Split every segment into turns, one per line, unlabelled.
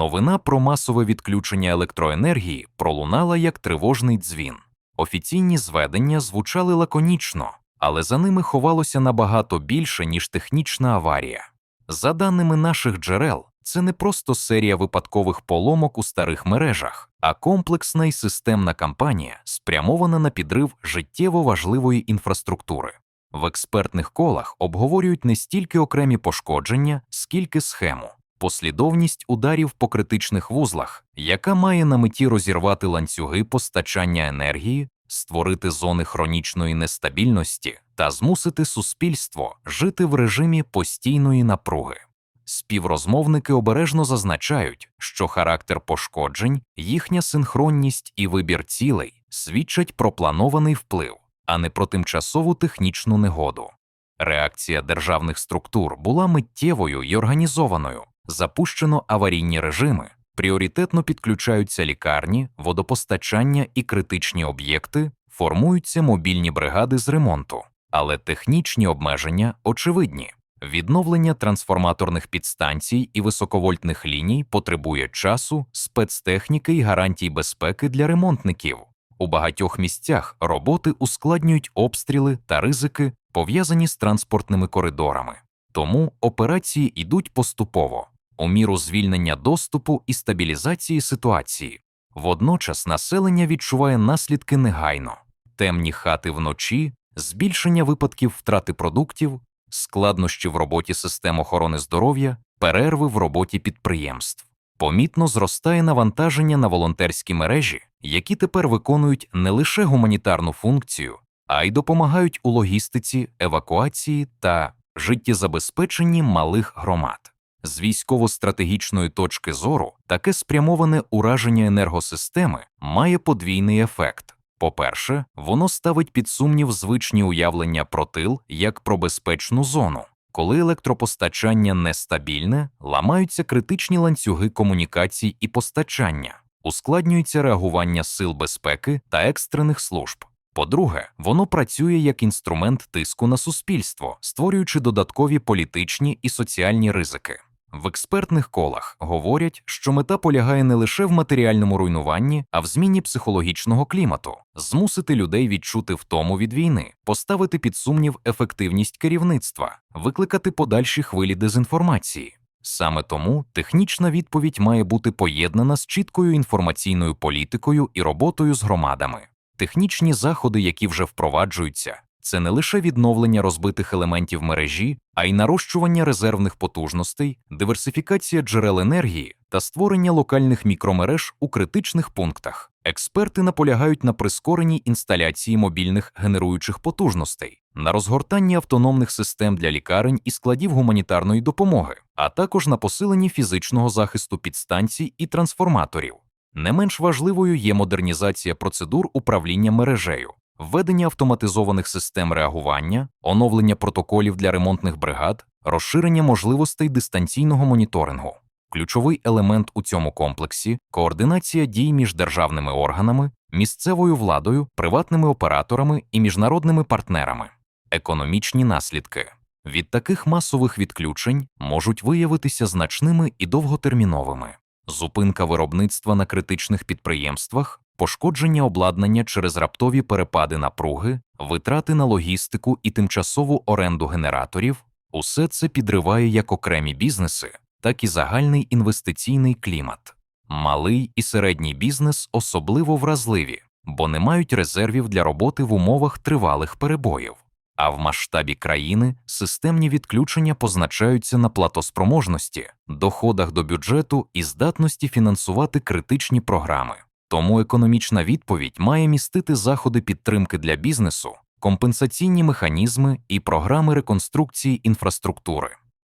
Новина про масове відключення електроенергії пролунала як тривожний дзвін. Офіційні зведення звучали лаконічно, але за ними ховалося набагато більше, ніж технічна аварія. За даними наших джерел, це не просто серія випадкових поломок у старих мережах, а комплексна і системна кампанія, спрямована на підрив життєво важливої інфраструктури. В експертних колах обговорюють не стільки окремі пошкодження, скільки схему, послідовність ударів по критичних вузлах, яка має на меті розірвати ланцюги постачання енергії, створити зони хронічної нестабільності та змусити суспільство жити в режимі постійної напруги. Співрозмовники обережно зазначають, що характер пошкоджень, їхня синхронність і вибір цілей свідчать про планований вплив, а не про тимчасову технічну негоду. Реакція державних структур була миттєвою і організованою, запущено аварійні режими, пріоритетно підключаються лікарні, водопостачання і критичні об'єкти, формуються мобільні бригади з ремонту, але технічні обмеження очевидні. Відновлення трансформаторних підстанцій і високовольтних ліній потребує часу, спецтехніки і гарантій безпеки для ремонтників. У багатьох місцях роботи ускладнюють обстріли та ризики, пов'язані з транспортними коридорами. Тому операції йдуть поступово, у міру звільнення доступу і стабілізації ситуації. Водночас населення відчуває наслідки негайно: темні хати вночі, збільшення випадків втрати продуктів, складнощі в роботі систем охорони здоров'я, перерви в роботі підприємств. Помітно зростає навантаження на волонтерські мережі, які тепер виконують не лише гуманітарну функцію, а й допомагають у логістиці, евакуації та життєзабезпеченні малих громад. З військово-стратегічної точки зору таке спрямоване ураження енергосистеми має подвійний ефект. По-перше, воно ставить під сумнів звичні уявлення про тил як про безпечну зону. Коли електропостачання нестабільне, ламаються критичні ланцюги комунікацій і постачання, ускладнюється реагування сил безпеки та екстрених служб. По-друге, воно працює як інструмент тиску на суспільство, створюючи додаткові політичні і соціальні ризики. В експертних колах говорять, що мета полягає не лише в матеріальному руйнуванні, а в зміні психологічного клімату, змусити людей відчути втому від війни, поставити під сумнів ефективність керівництва, викликати подальші хвилі дезінформації. Саме тому технічна відповідь має бути поєднана з чіткою інформаційною політикою і роботою з громадами. Технічні заходи, які вже впроваджуються, це не лише відновлення розбитих елементів мережі, а й нарощування резервних потужностей, диверсифікація джерел енергії та створення локальних мікромереж у критичних пунктах. Експерти наполягають на прискореній інсталяції мобільних генеруючих потужностей, на розгортанні автономних систем для лікарень і складів гуманітарної допомоги, а також на посиленні фізичного захисту підстанцій і трансформаторів. Не менш важливою є модернізація процедур управління мережею, введення автоматизованих систем реагування, оновлення протоколів для ремонтних бригад, розширення можливостей дистанційного моніторингу. Ключовий елемент у цьому комплексі координація дій між державними органами, місцевою владою, приватними операторами і міжнародними партнерами. Економічні наслідки від таких масових відключень можуть виявитися значними і довготерміновими. Зупинка виробництва на критичних підприємствах, пошкодження обладнання через раптові перепади напруги, витрати на логістику і тимчасову оренду генераторів усе це підриває як окремі бізнеси, так і загальний інвестиційний клімат. Малий і середній бізнес особливо вразливі, бо не мають резервів для роботи в умовах тривалих перебоїв. А в масштабі країни системні відключення позначаються на платоспроможності, доходах до бюджету і здатності фінансувати критичні програми. Тому економічна відповідь має містити заходи підтримки для бізнесу, компенсаційні механізми і програми реконструкції інфраструктури.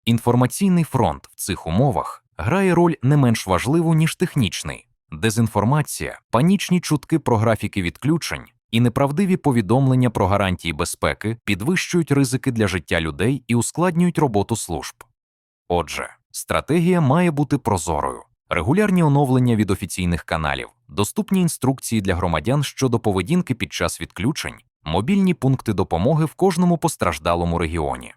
Інформаційний фронт в цих умовах грає роль не менш важливу, ніж технічний. Дезінформація, панічні чутки про графіки відключень і неправдиві повідомлення про гарантії безпеки підвищують ризики для життя людей і ускладнюють роботу служб. Отже, стратегія має бути прозорою, регулярні оновлення від офіційних каналів, доступні інструкції для громадян щодо поведінки під час відключень, мобільні пункти допомоги в кожному постраждалому регіоні.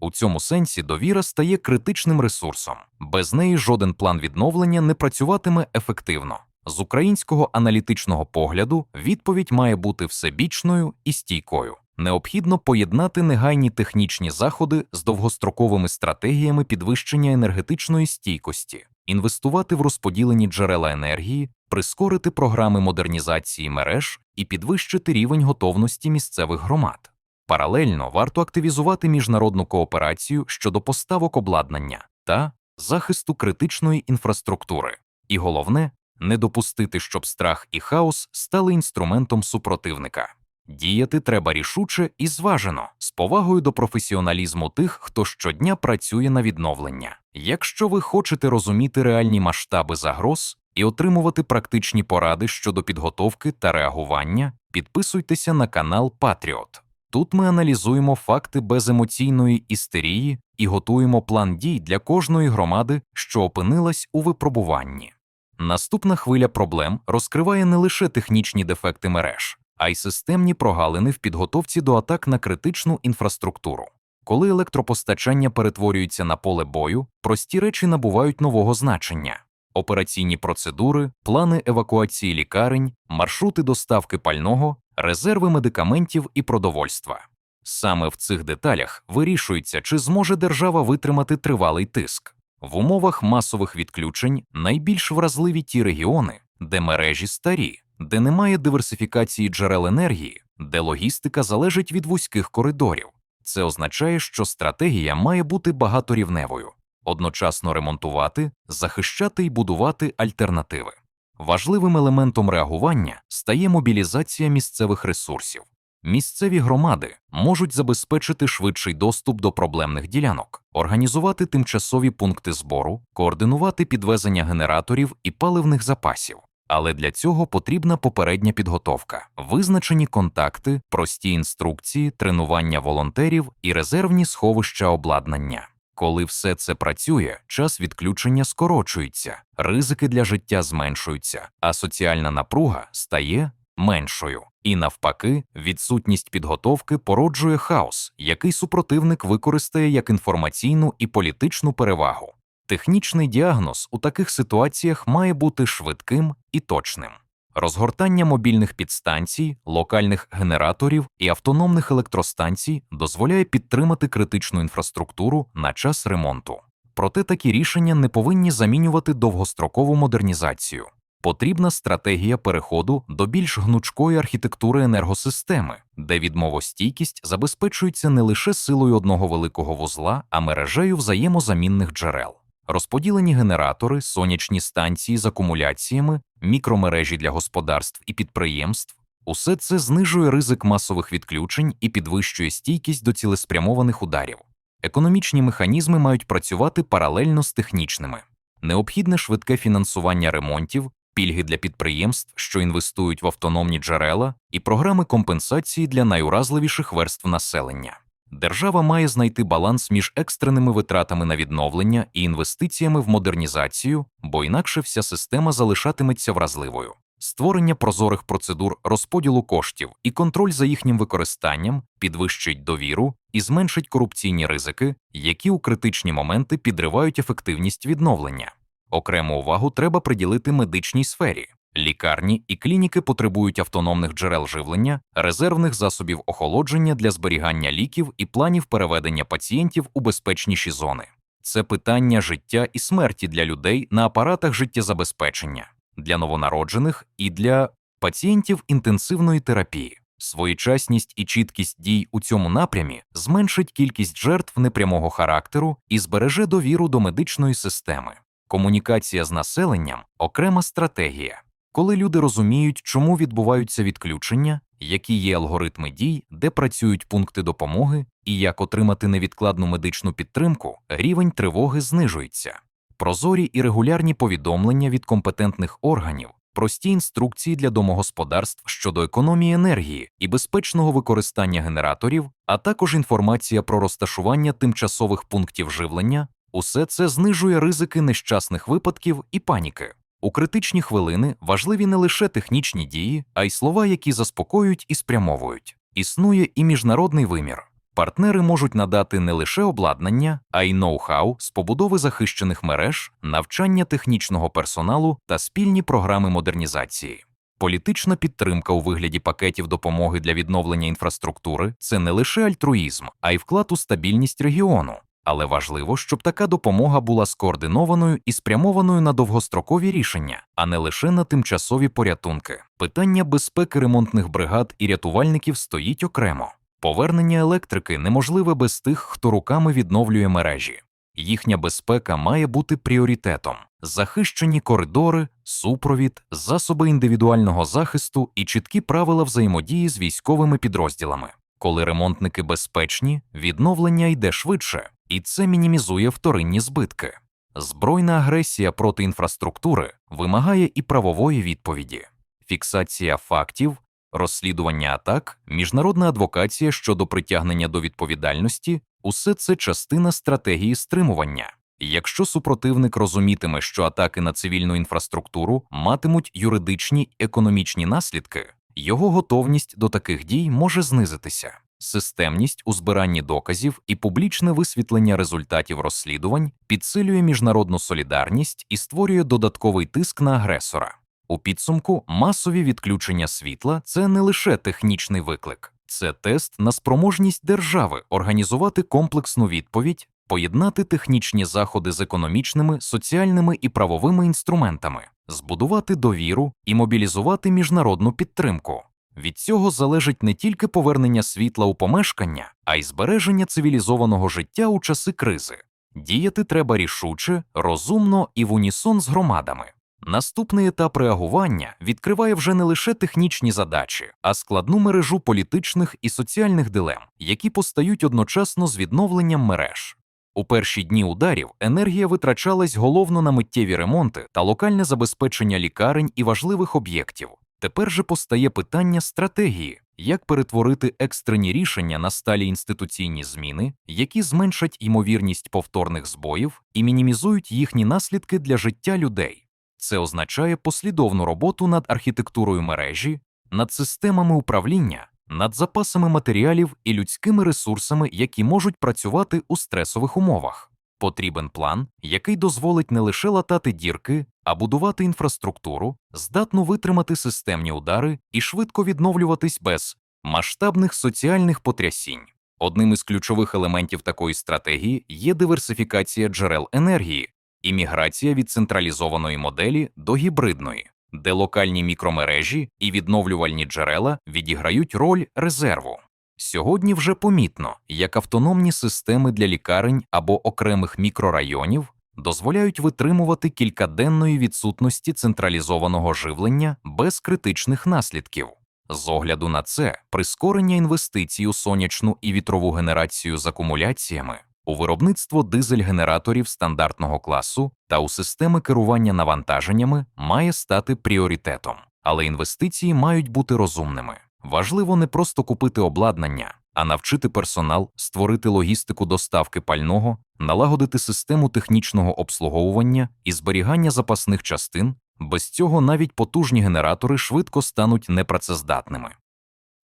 У цьому сенсі довіра стає критичним ресурсом. Без неї жоден план відновлення не працюватиме ефективно. З українського аналітичного погляду відповідь має бути всебічною і стійкою. Необхідно поєднати негайні технічні заходи з довгостроковими стратегіями підвищення енергетичної стійкості, інвестувати в розподілені джерела енергії, прискорити програми модернізації мереж і підвищити рівень готовності місцевих громад. Паралельно варто активізувати міжнародну кооперацію щодо поставок обладнання та захисту критичної інфраструктури. І головне не допустити, щоб страх і хаос стали інструментом супротивника. Діяти треба рішуче і зважено, з повагою до професіоналізму тих, хто щодня працює на відновлення. Якщо ви хочете розуміти реальні масштаби загроз і отримувати практичні поради щодо підготовки та реагування, підписуйтеся на канал Патріот. Тут ми аналізуємо факти без емоційної істерії і готуємо план дій для кожної громади, що опинилась у випробуванні. Наступна хвиля проблем розкриває не лише технічні дефекти мереж, а й системні прогалини в підготовці до атак на критичну інфраструктуру. Коли електропостачання перетворюється на поле бою, прості речі набувають нового значення. Операційні процедури, плани евакуації лікарень, маршрути доставки пального, резерви медикаментів і продовольства. Саме в цих деталях вирішується, чи зможе держава витримати тривалий тиск. В умовах масових відключень найбільш вразливі ті регіони, де мережі старі, де немає диверсифікації джерел енергії, де логістика залежить від вузьких коридорів. Це означає, що стратегія має бути багаторівневою, одночасно ремонтувати, захищати і будувати альтернативи. Важливим елементом реагування стає мобілізація місцевих ресурсів. Місцеві громади можуть забезпечити швидший доступ до проблемних ділянок, організувати тимчасові пункти збору, координувати підвезення генераторів і паливних запасів. Але для цього потрібна попередня підготовка, визначені контакти, прості інструкції, тренування волонтерів і резервні сховища обладнання. Коли все це працює, час відключення скорочується, ризики для життя зменшуються, а соціальна напруга стає меншою. І навпаки, відсутність підготовки породжує хаос, який супротивник використає як інформаційну і політичну перевагу. Технічний діагноз у таких ситуаціях має бути швидким і точним. Розгортання мобільних підстанцій, локальних генераторів і автономних електростанцій дозволяє підтримати критичну інфраструктуру на час ремонту. Проте такі рішення не повинні замінювати довгострокову модернізацію. Потрібна стратегія переходу до більш гнучкої архітектури енергосистеми, де відмовостійкість забезпечується не лише силою одного великого вузла, а мережею взаємозамінних джерел. Розподілені генератори, сонячні станції з акумуляціями, мікромережі для господарств і підприємств усе це знижує ризик масових відключень і підвищує стійкість до цілеспрямованих ударів. Економічні механізми мають працювати паралельно з технічними. Необхідне швидке фінансування ремонтів, пільги для підприємств, що інвестують в автономні джерела, і програми компенсації для найуразливіших верств населення. Держава має знайти баланс між екстреними витратами на відновлення і інвестиціями в модернізацію, бо інакше вся система залишатиметься вразливою. Створення прозорих процедур розподілу коштів і контроль за їхнім використанням підвищить довіру і зменшить корупційні ризики, які у критичні моменти підривають ефективність відновлення. Окрему увагу треба приділити медичній сфері. Лікарні і клініки потребують автономних джерел живлення, резервних засобів охолодження для зберігання ліків і планів переведення пацієнтів у безпечніші зони. Це питання життя і смерті для людей на апаратах життєзабезпечення, для новонароджених і для пацієнтів інтенсивної терапії. Своєчасність і чіткість дій у цьому напрямі зменшить кількість жертв непрямого характеру і збереже довіру до медичної системи. Комунікація з населенням окрема стратегія. Коли люди розуміють, чому відбуваються відключення, які є алгоритми дій, де працюють пункти допомоги і як отримати невідкладну медичну підтримку, рівень тривоги знижується. Прозорі і регулярні повідомлення від компетентних органів, прості інструкції для домогосподарств щодо економії енергії і безпечного використання генераторів, а також інформація про розташування тимчасових пунктів живлення, усе це знижує ризики нещасних випадків і паніки. У критичні хвилини важливі не лише технічні дії, а й слова, які заспокоюють і спрямовують. Існує і міжнародний вимір. Партнери можуть надати не лише обладнання, а й ноу-хау з побудови захищених мереж, навчання технічного персоналу та спільні програми модернізації. Політична підтримка у вигляді пакетів допомоги для відновлення інфраструктури це не лише альтруїзм, а й вклад у стабільність регіону. Але важливо, щоб така допомога була скоординованою і спрямованою на довгострокові рішення, а не лише на тимчасові порятунки. Питання безпеки ремонтних бригад і рятувальників стоїть окремо. Повернення електрики неможливе без тих, хто руками відновлює мережі. Їхня безпека має бути пріоритетом. Захищені коридори, супровід, засоби індивідуального захисту і чіткі правила взаємодії з військовими підрозділами. Коли ремонтники безпечні, відновлення йде швидше, і це мінімізує вторинні збитки. Збройна агресія проти інфраструктури вимагає і правової відповіді, фіксація фактів, розслідування атак, міжнародна адвокація щодо притягнення до відповідальності усе це частина стратегії стримування. Якщо супротивник розумітиме, що атаки на цивільну інфраструктуру матимуть юридичні економічні наслідки, його готовність до таких дій може знизитися. Системність у збиранні доказів і публічне висвітлення результатів розслідувань підсилює міжнародну солідарність і створює додатковий тиск на агресора. У підсумку масові відключення світла це не лише технічний виклик, це тест на спроможність держави організувати комплексну відповідь, поєднати технічні заходи з економічними, соціальними і правовими інструментами, збудувати довіру і мобілізувати міжнародну підтримку. Від цього залежить не тільки повернення світла у помешкання, а й збереження цивілізованого життя у часи кризи. Діяти треба рішуче, розумно і в унісон з громадами. Наступний етап реагування відкриває вже не лише технічні задачі, а складну мережу політичних і соціальних дилем, які постають одночасно з відновленням мереж. У перші дні ударів енергія витрачалась головно на миттєві ремонти та локальне забезпечення лікарень і важливих об'єктів. Тепер же постає питання стратегії, як перетворити екстрені рішення на сталі інституційні зміни, які зменшать ймовірність повторних збоїв і мінімізують їхні наслідки для життя людей. Це означає послідовну роботу над архітектурою мережі, над системами управління, над запасами матеріалів і людськими ресурсами, які можуть працювати у стресових умовах. Потрібен план, який дозволить не лише латати дірки, а будувати інфраструктуру, здатну витримати системні удари і швидко відновлюватись без масштабних соціальних потрясінь. Одним із ключових елементів такої стратегії є диверсифікація джерел енергії і міграція від централізованої моделі до гібридної, де локальні мікромережі і відновлювальні джерела відіграють роль резерву. Сьогодні вже помітно, як автономні системи для лікарень або окремих мікрорайонів дозволяють витримувати кількаденної відсутності централізованого живлення без критичних наслідків. З огляду на це, прискорення інвестицій у сонячну і вітрову генерацію з акумуляціями, у виробництво дизель-генераторів стандартного класу та у системи керування навантаженнями має стати пріоритетом, але інвестиції мають бути розумними. Важливо не просто купити обладнання, а навчити персонал, створити логістику доставки пального, налагодити систему технічного обслуговування і зберігання запасних частин. Без цього навіть потужні генератори швидко стануть непрацездатними.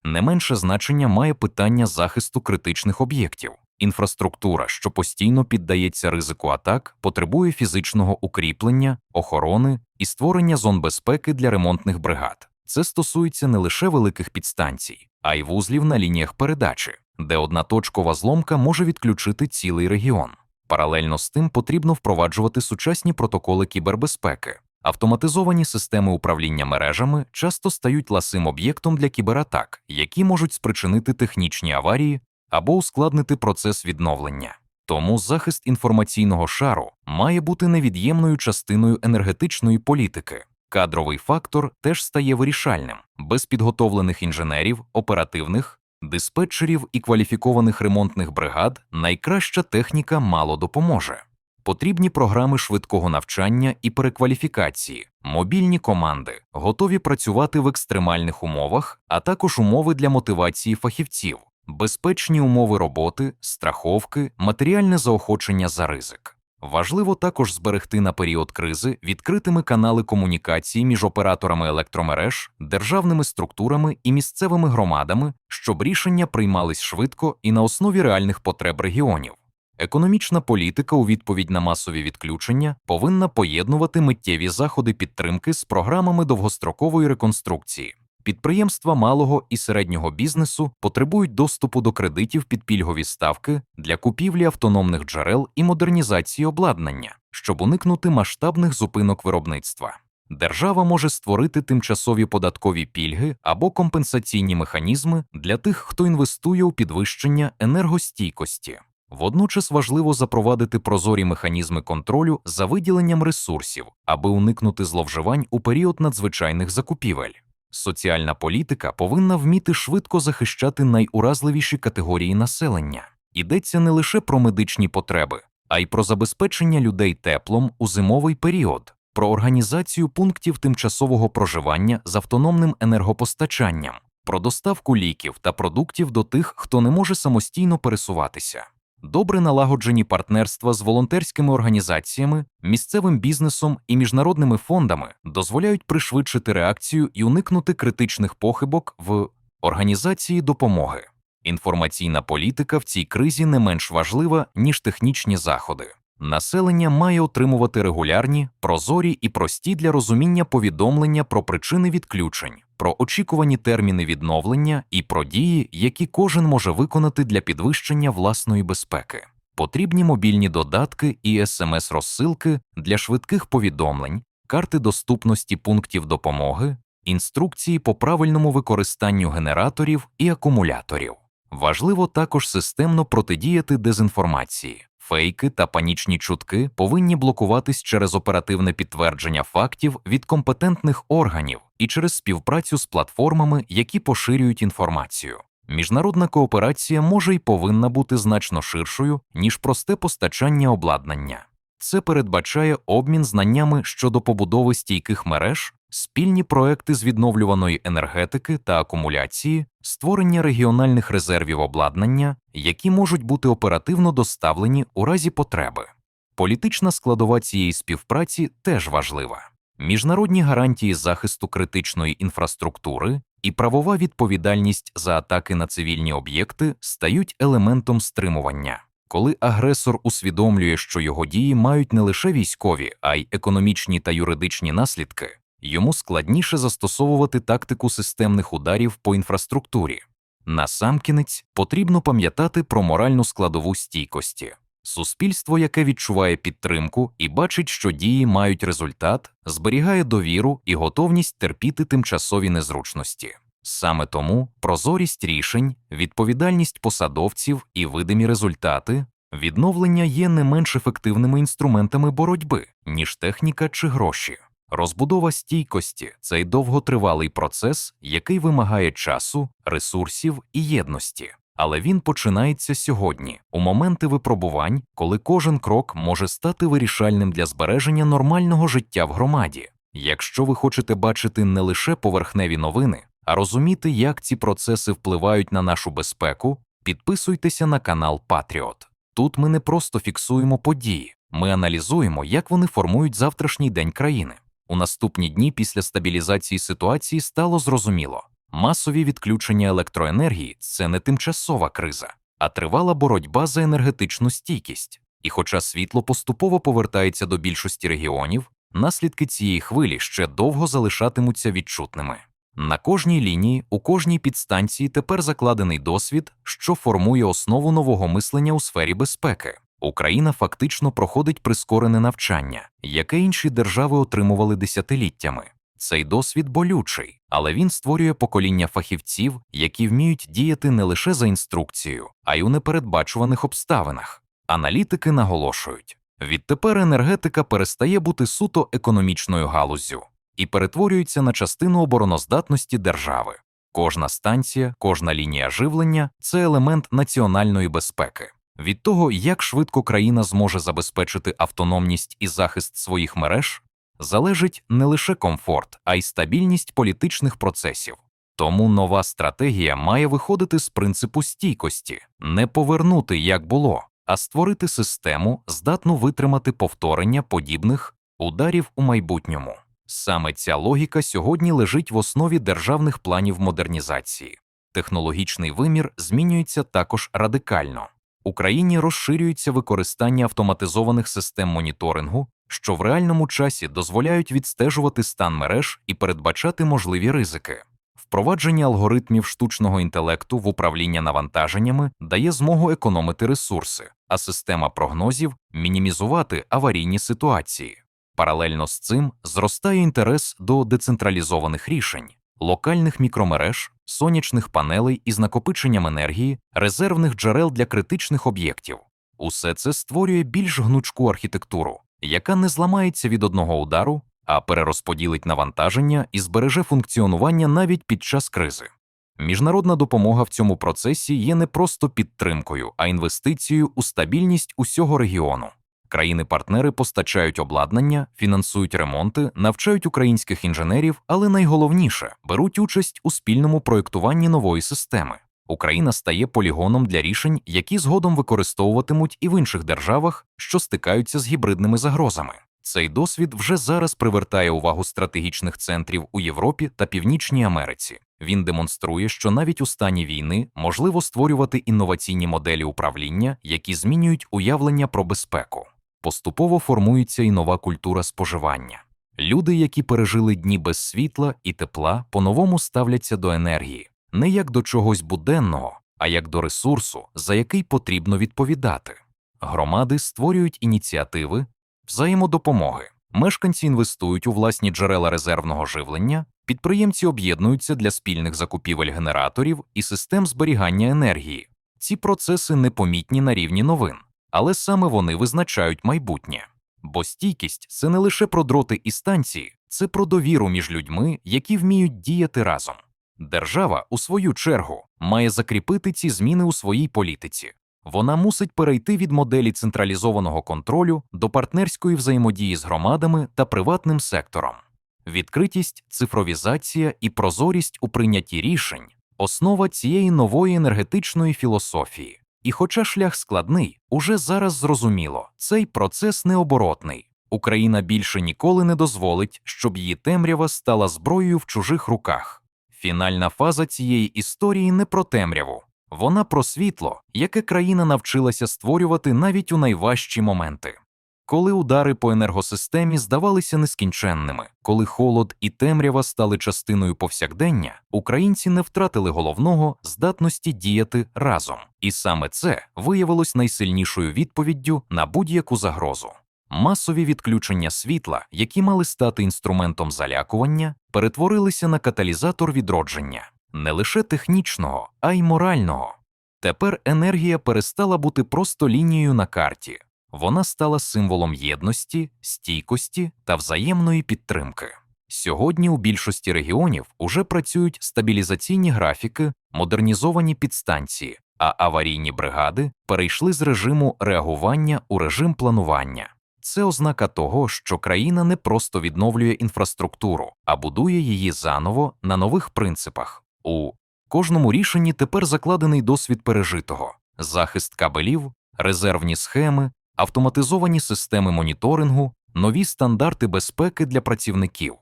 Не менше значення має питання захисту критичних об'єктів. Інфраструктура, що постійно піддається ризику атак, потребує фізичного укріплення, охорони і створення зон безпеки для ремонтних бригад. Це стосується не лише великих підстанцій, а й вузлів на лініях передачі, де одна точкова зломка може відключити цілий регіон. Паралельно з тим потрібно впроваджувати сучасні протоколи кібербезпеки. Автоматизовані системи управління мережами часто стають ласим об'єктом для кібератак, які можуть спричинити технічні аварії або ускладнити процес відновлення. Тому захист інформаційного шару має бути невід'ємною частиною енергетичної політики. Кадровий фактор теж стає вирішальним. Без підготовлених інженерів, оперативних, диспетчерів і кваліфікованих ремонтних бригад найкраща техніка мало допоможе. Потрібні програми швидкого навчання і перекваліфікації, мобільні команди, готові працювати в екстремальних умовах, а також умови для мотивації фахівців, безпечні умови роботи, страховки, матеріальне заохочення за ризик. Важливо також зберегти на період кризи відкритими канали комунікації між операторами електромереж, державними структурами і місцевими громадами, щоб рішення приймались швидко і на основі реальних потреб регіонів. Економічна політика у відповідь на масові відключення повинна поєднувати миттєві заходи підтримки з програмами довгострокової реконструкції. Підприємства малого і середнього бізнесу потребують доступу до кредитів під пільгові ставки для купівлі автономних джерел і модернізації обладнання, щоб уникнути масштабних зупинок виробництва. Держава може створити тимчасові податкові пільги або компенсаційні механізми для тих, хто інвестує у підвищення енергостійкості. Водночас важливо запровадити прозорі механізми контролю за виділенням ресурсів, аби уникнути зловживань у період надзвичайних закупівель. Соціальна політика повинна вміти швидко захищати найуразливіші категорії населення. Йдеться не лише про медичні потреби, а й про забезпечення людей теплом у зимовий період, про організацію пунктів тимчасового проживання з автономним енергопостачанням, про доставку ліків та продуктів до тих, хто не може самостійно пересуватися. Добре налагоджені партнерства з волонтерськими організаціями, місцевим бізнесом і міжнародними фондами дозволяють пришвидшити реакцію і уникнути критичних похибок в організації допомоги. Інформаційна політика в цій кризі не менш важлива, ніж технічні заходи. Населення має отримувати регулярні, прозорі і прості для розуміння повідомлення про причини відключень, про очікувані терміни відновлення і про дії, які кожен може виконати для підвищення власної безпеки. Потрібні мобільні додатки і смс-розсилки для швидких повідомлень, карти доступності пунктів допомоги, інструкції по правильному використанню генераторів і акумуляторів. Важливо також системно протидіяти дезінформації. Фейки та панічні чутки повинні блокуватись через оперативне підтвердження фактів від компетентних органів і через співпрацю з платформами, які поширюють інформацію. Міжнародна кооперація може й повинна бути значно ширшою, ніж просте постачання обладнання. Це передбачає обмін знаннями щодо побудови стійких мереж, спільні проекти з відновлюваної енергетики та акумуляції, створення регіональних резервів обладнання, які можуть бути оперативно доставлені у разі потреби. Політична складова цієї співпраці теж важлива. Міжнародні гарантії захисту критичної інфраструктури і правова відповідальність за атаки на цивільні об'єкти стають елементом стримування. Коли агресор усвідомлює, що його дії мають не лише військові, а й економічні та юридичні наслідки, йому складніше застосовувати тактику системних ударів по інфраструктурі. Насамкінець потрібно пам'ятати про моральну складову стійкості. Суспільство, яке відчуває підтримку і бачить, що дії мають результат, зберігає довіру і готовність терпіти тимчасові незручності. Саме тому прозорість рішень, відповідальність посадовців і видимі результати відновлення є не менш ефективними інструментами боротьби, ніж техніка чи гроші. Розбудова стійкості це й довготривалий процес, який вимагає часу, ресурсів і єдності. Але він починається сьогодні, у моменти випробувань, коли кожен крок може стати вирішальним для збереження нормального життя в громаді. Якщо ви хочете бачити не лише поверхневі новини, а розуміти, як ці процеси впливають на нашу безпеку, підписуйтеся на канал Патріот. Тут ми не просто фіксуємо події, ми аналізуємо, як вони формують завтрашній день країни. У наступні дні після стабілізації ситуації стало зрозуміло, масові відключення електроенергії це не тимчасова криза, а тривала боротьба за енергетичну стійкість. І хоча світло поступово повертається до більшості регіонів, наслідки цієї хвилі ще довго залишатимуться відчутними. На кожній лінії, у кожній підстанції тепер закладений досвід, що формує основу нового мислення у сфері безпеки. Україна фактично проходить прискорене навчання, яке інші держави отримували десятиліттями. Цей досвід болючий, але він створює покоління фахівців, які вміють діяти не лише за інструкцією, а й у непередбачуваних обставинах. Аналітики наголошують: відтепер енергетика перестає бути суто економічною галуззю і перетворюється на частину обороноздатності держави. Кожна станція, кожна лінія живлення це елемент національної безпеки. Від того, як швидко країна зможе забезпечити автономність і захист своїх мереж, залежить не лише комфорт, а й стабільність політичних процесів. Тому нова стратегія має виходити з принципу стійкості, не повернути як було, а створити систему, здатну витримати повторення подібних ударів у майбутньому. Саме ця логіка сьогодні лежить в основі державних планів модернізації. Технологічний вимір змінюється також радикально. Україні розширюється використання автоматизованих систем моніторингу, що в реальному часі дозволяють відстежувати стан мереж і передбачати можливі ризики. Впровадження алгоритмів штучного інтелекту в управління навантаженнями дає змогу економити ресурси, а система прогнозів мінімізувати аварійні ситуації. Паралельно з цим зростає інтерес до децентралізованих рішень, локальних мікромереж, сонячних панелей із накопиченням енергії, резервних джерел для критичних об'єктів. Усе це створює більш гнучку архітектуру, яка не зламається від одного удару, а перерозподілить навантаження і збереже функціонування навіть під час кризи. Міжнародна допомога в цьому процесі є не просто підтримкою, а інвестицією у стабільність усього регіону. Країни-партнери постачають обладнання, фінансують ремонти, навчають українських інженерів, але найголовніше беруть участь у спільному проєктуванні нової системи. Україна стає полігоном для рішень, які згодом використовуватимуть і в інших державах, що стикаються з гібридними загрозами. Цей досвід вже зараз привертає увагу стратегічних центрів у Європі та Північній Америці. Він демонструє, що навіть у стані війни можливо створювати інноваційні моделі управління, які змінюють уявлення про безпеку. Поступово формується і нова культура споживання. Люди, які пережили дні без світла і тепла, по-новому ставляться до енергії, не як до чогось буденного, а як до ресурсу, за який потрібно відповідати. Громади створюють ініціативи, взаємодопомоги. Мешканці інвестують у власні джерела резервного живлення, підприємці об'єднуються для спільних закупівель генераторів і систем зберігання енергії. Ці процеси непомітні на рівні новин, але саме вони визначають майбутнє. Бо стійкість це не лише про дроти і станції, це про довіру між людьми, які вміють діяти разом. Держава, у свою чергу, має закріпити ці зміни у своїй політиці. Вона мусить перейти від моделі централізованого контролю до партнерської взаємодії з громадами та приватним сектором. Відкритість, цифровізація і прозорість у прийнятті рішень основа цієї нової енергетичної філософії. І хоча шлях складний, уже зараз зрозуміло, цей процес необоротний. Україна більше ніколи не дозволить, щоб її темрява стала зброєю в чужих руках. Фінальна фаза цієї історії не про темряву, вона про світло, яке країна навчилася створювати навіть у найважчі моменти. Коли удари по енергосистемі здавалися нескінченними, коли холод і темрява стали частиною повсякдення, українці не втратили головного здатності діяти разом, і саме це виявилось найсильнішою відповіддю на будь-яку загрозу. Масові відключення світла, які мали стати інструментом залякування, перетворилися на каталізатор відродження не лише технічного, а й морального. Тепер енергія перестала бути просто лінією на карті, вона стала символом єдності, стійкості та взаємної підтримки. Сьогодні у більшості регіонів уже працюють стабілізаційні графіки, модернізовані підстанції, а аварійні бригади перейшли з режиму реагування у режим планування. Це ознака того, що країна не просто відновлює інфраструктуру, а будує її заново на нових принципах. У кожному рішенні тепер закладений досвід пережитого: захист кабелів, резервні схеми, автоматизовані системи моніторингу, нові стандарти безпеки для працівників.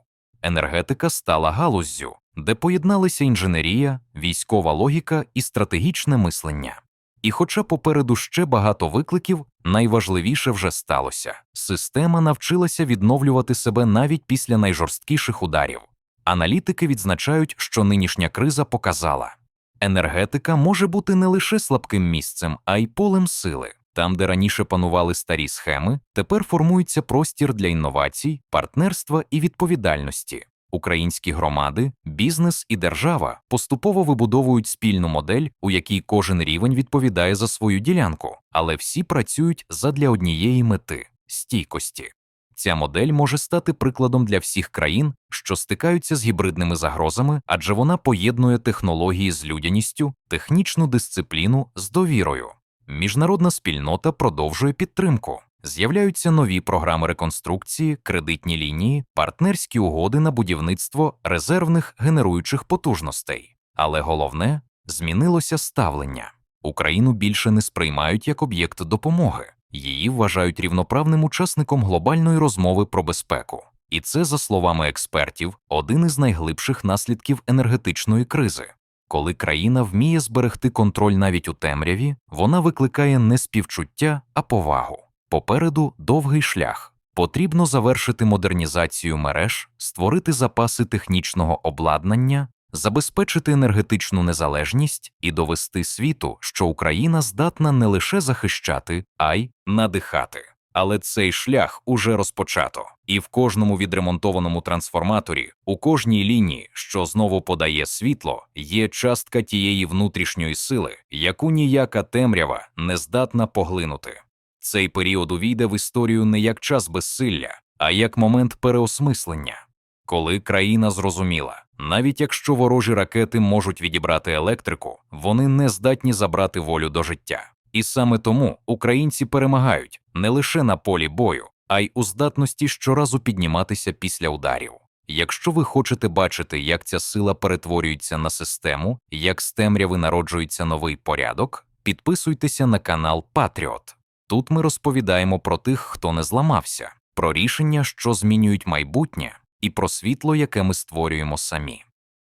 Енергетика стала галуззю, де поєдналися інженерія, військова логіка і стратегічне мислення. І хоча попереду ще багато викликів, найважливіше вже сталося система навчилася відновлювати себе навіть після найжорсткіших ударів. Аналітики відзначають, що нинішня криза показала, енергетика може бути не лише слабким місцем, а й полем сили. Там, де раніше панували старі схеми, тепер формується простір для інновацій, партнерства і відповідальності. Українські громади, бізнес і держава поступово вибудовують спільну модель, у якій кожен рівень відповідає за свою ділянку, але всі працюють задля однієї мети стійкості. Ця модель може стати прикладом для всіх країн, що стикаються з гібридними загрозами, адже вона поєднує технології з людяністю, технічну дисципліну з довірою. Міжнародна спільнота продовжує підтримку. З'являються нові програми реконструкції, кредитні лінії, партнерські угоди на будівництво резервних генеруючих потужностей. Але головне змінилося ставлення. Україну більше не сприймають як об'єкт допомоги, її вважають рівноправним учасником глобальної розмови про безпеку. І це, за словами експертів, один із найглибших наслідків енергетичної кризи. Коли країна вміє зберегти контроль навіть у темряві, вона викликає не співчуття, а повагу. Попереду довгий шлях. Потрібно завершити модернізацію мереж, створити запаси технічного обладнання, забезпечити енергетичну незалежність і довести світу, що Україна здатна не лише захищати, а й надихати. Але цей шлях уже розпочато, і в кожному відремонтованому трансформаторі, у кожній лінії, що знову подає світло, є частка тієї внутрішньої сили, яку ніяка темрява не здатна поглинути. Цей період увійде в історію не як час безсилля, а як момент переосмислення, коли країна зрозуміла, навіть якщо ворожі ракети можуть відібрати електрику, вони не здатні забрати волю до життя. І саме тому українці перемагають не лише на полі бою, а й у здатності щоразу підніматися після ударів. Якщо ви хочете бачити, як ця сила перетворюється на систему, як з темряви народжується новий порядок, підписуйтеся на канал Патріот. Тут ми розповідаємо про тих, хто не зламався, про рішення, що змінюють майбутнє, і про світло, яке ми створюємо самі.